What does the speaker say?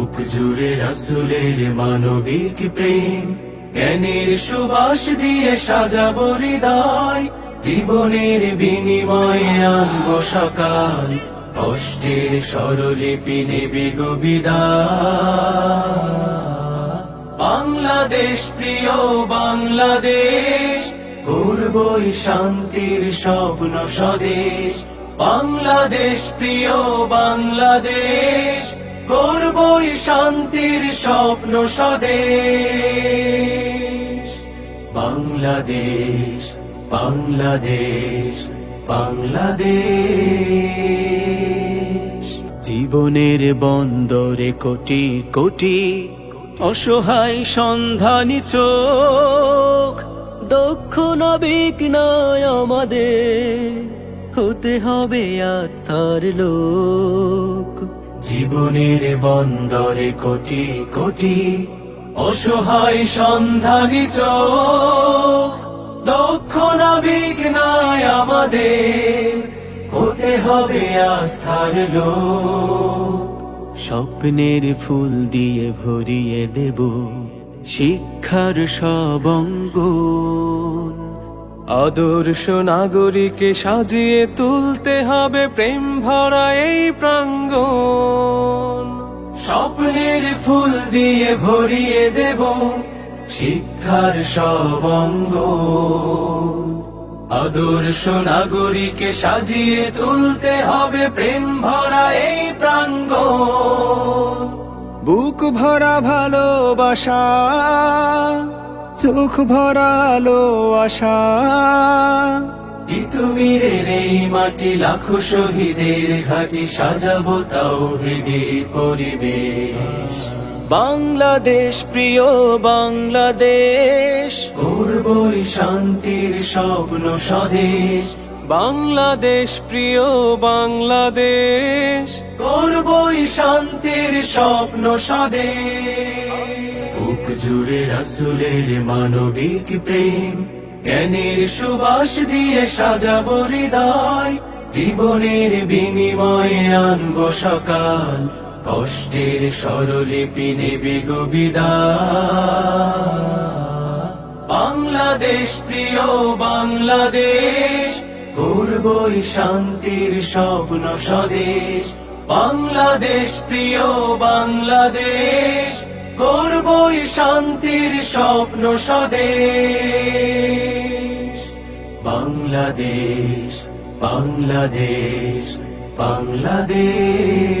বুক জুড়ে রাসুলের মানবিক প্রেম। জ্ঞানের সুবাস দিয়ে সাজাবো হৃদয়। জীবনের বিনিময়ে আনব সকাল। কষ্টের স্বরলিপি নেবে গো বিদায় বাংলাদেশ, প্রিয় বাংলাদেশ করবই শান্তির স্বপ্ন স্বদেশ। বাংলাদেশ, প্রিয় বাংলাদেশ করবই শান্তির স্বপ্ন স্বদেশ। বাংলাদেশ বাংলাদেশ বাংলাদেশ। জীবনের বন্দরে কোটি কোটি অসহায় সন্ধানী চোখ, দক্ষ নাবিক নয় আমাদের, হতে হবে আস্থার লোক। জীবনের বন্দরে কোটি কোটি অসহায় সন্ধানী চোখ, দক্ষ নয় আমাদের, হতে হবে আস্থার স্বপ্নের ফুল দিয়ে ভরিয়ে দেব শিক্ষার সব অঙ্গন আদর্শ নাগরিকে সাজিয়ে তুলতে হবে প্রেম ভরা এই প্রাঙ্গণ। স্বপ্নের ফুল দিয়ে ভরিয়ে দেব শিক্ষার সব অঙ্গন আদর্শ নাগরিকে সাজিয়ে তুলতে হবে প্রেম ভরা এই প্রাঙ্গ। বুক ভরা ভালোবাসা, চোখ ভরা আলো আশা। তিতুমিরের এই মাটি লাখো শহীদের ঘাটি সাজাবো তাও পরিবেশ। বাংলাদেশ প্রিয় বাংলাদেশ। করবই শান্তির স্বপ্ন স্বদেশ। বাংলাদেশ প্রিয় বাংলাদেশ। করবই শান্তির স্বপ্ন স্বদেশ। বুক জুড়ে রাসুলের মানবিক প্রেম। জ্ঞানের সুবাস দিয়ে সাজাবো হৃদয়। জীবনের বিনিময়ে আনব সকাল। কষ্টের স্বরলিপি নেবে গো বিদায় বাংলাদেশ, প্রিয় বাংলাদেশ করবই শান্তির স্বপ্ন স্বদেশ। বাংলাদেশ, প্রিয় বাংলাদেশ করবই শান্তির স্বপ্ন স্বদেশ। বাংলাদেশ বাংলাদেশ বাংলাদেশ।